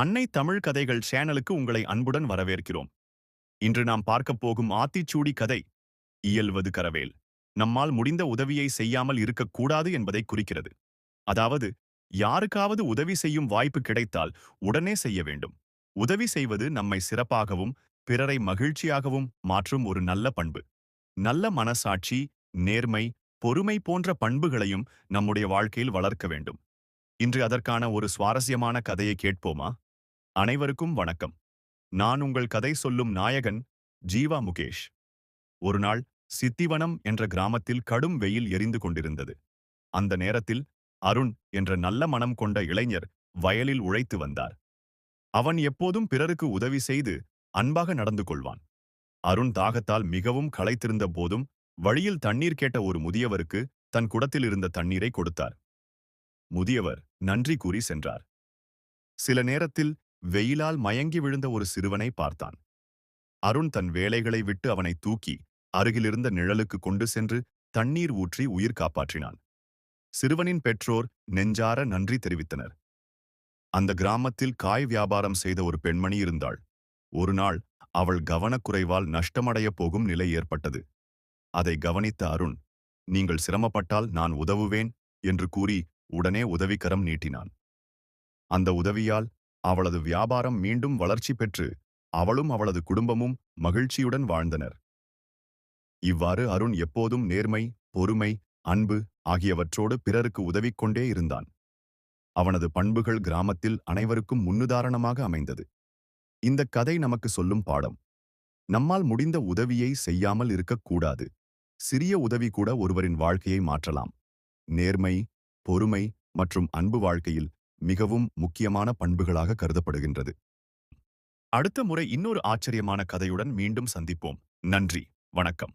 அன்னை தமிழ் கதைகள் சேனலுக்கு உங்களை அன்புடன் வரவேற்கிறோம். இன்று நாம் பார்க்கப் போகும் ஆத்திச்சூடி கதை இயல்வது கரவேல். நம்மால் முடிந்த உதவியை செய்யாமல் இருக்கக்கூடாது என்பதை குறிக்கிறது. அதாவது யாருக்காவது உதவி செய்யும் வாய்ப்பு கிடைத்தால் உடனே செய்ய வேண்டும். உதவி செய்வது நம்மை சிறப்பாகவும் பிறரை மகிழ்ச்சியாகவும் மாற்றும் ஒரு நல்ல பண்பு. நல்ல மனசாட்சி நேர்மை பொறுமை போன்ற பண்புகளையும் நம்முடைய வாழ்க்கையில் வளர்க்க வேண்டும். இன்று அதற்கான ஒரு சுவாரஸ்யமான கதையை கேட்போமா? அனைவருக்கும் வணக்கம். நான் உங்கள் கதை சொல்லும் நாயகன் ஜீவா முகேஷ். ஒருநாள் சித்திவனம் என்ற கிராமத்தில் கடும் வெயில் எரிந்து கொண்டிருந்தது. அந்த நேரத்தில் அருண் என்ற நல்ல மனம் கொண்ட இளைஞர் வயலில் உழைத்து வந்தார். அவன் எப்போதும் பிறருக்கு உதவி செய்து அன்பாக நடந்து கொள்வான். அருண் தாகத்தால் மிகவும் களைத்திருந்த போதும் வழியில் தண்ணீர் கேட்ட ஒரு முதியவருக்கு தன் குடத்தில் இருந்த தண்ணீரை கொடுத்தார். முதியவர் நன்றி கூறி சென்றார். சில நேரத்தில் வெயிலால் மயங்கி விழுந்த ஒரு சிறுவனை பார்த்தான். அருண் தன் வேலைகளை விட்டு அவனை தூக்கி அருகிலிருந்த நிழலுக்கு கொண்டு சென்று தண்ணீர் ஊற்றி உயிர் காப்பாற்றினான். சிறுவனின் பெற்றோர் நெஞ்சார நன்றி தெரிவித்தனர். அந்த கிராமத்தில் காய் வியாபாரம் செய்த ஒரு பெண்மணி இருந்தாள். ஒரு நாள் அவள் கவனக்குறைவால் நஷ்டமடையப் போகும் நிலை ஏற்பட்டது. அதை கவனித்த அருண் நீங்கள் சிரமப்பட்டால் நான் உதவுவேன் என்று கூறி உடனே உதவிக்கரம் நீட்டினான். அந்த உதவியால் அவளது வியாபாரம் மீண்டும் வளர்ச்சி பெற்று அவளும் அவளது குடும்பமும் மகிழ்ச்சியுடன் வாழ்ந்தனர். இவ்வாறு அருண் எப்போதும் நேர்மை பொறுமை அன்பு ஆகியவற்றோடு பிறருக்கு உதவிக்கொண்டே இருந்தான். அவனது பண்புகள் கிராமத்தில் அனைவருக்கும் முன்னுதாரணமாக அமைந்தது. இந்த கதை நமக்கு சொல்லும் பாடம் நம்மால் முடிந்த உதவியை செய்யாமல் இருக்கக்கூடாது சிறிய உதவி கூட ஒருவரின் வாழ்க்கையை மாற்றலாம். நேர்மை பொறுமை மற்றும் அன்பு வாழ்க்கையில் மிகவும் முக்கியமான பண்புகளாக கருதப்படுகின்றது. அடுத்த முறை இன்னொரு ஆச்சரியமான கதையுடன் மீண்டும் சந்திப்போம். நன்றி. வணக்கம்.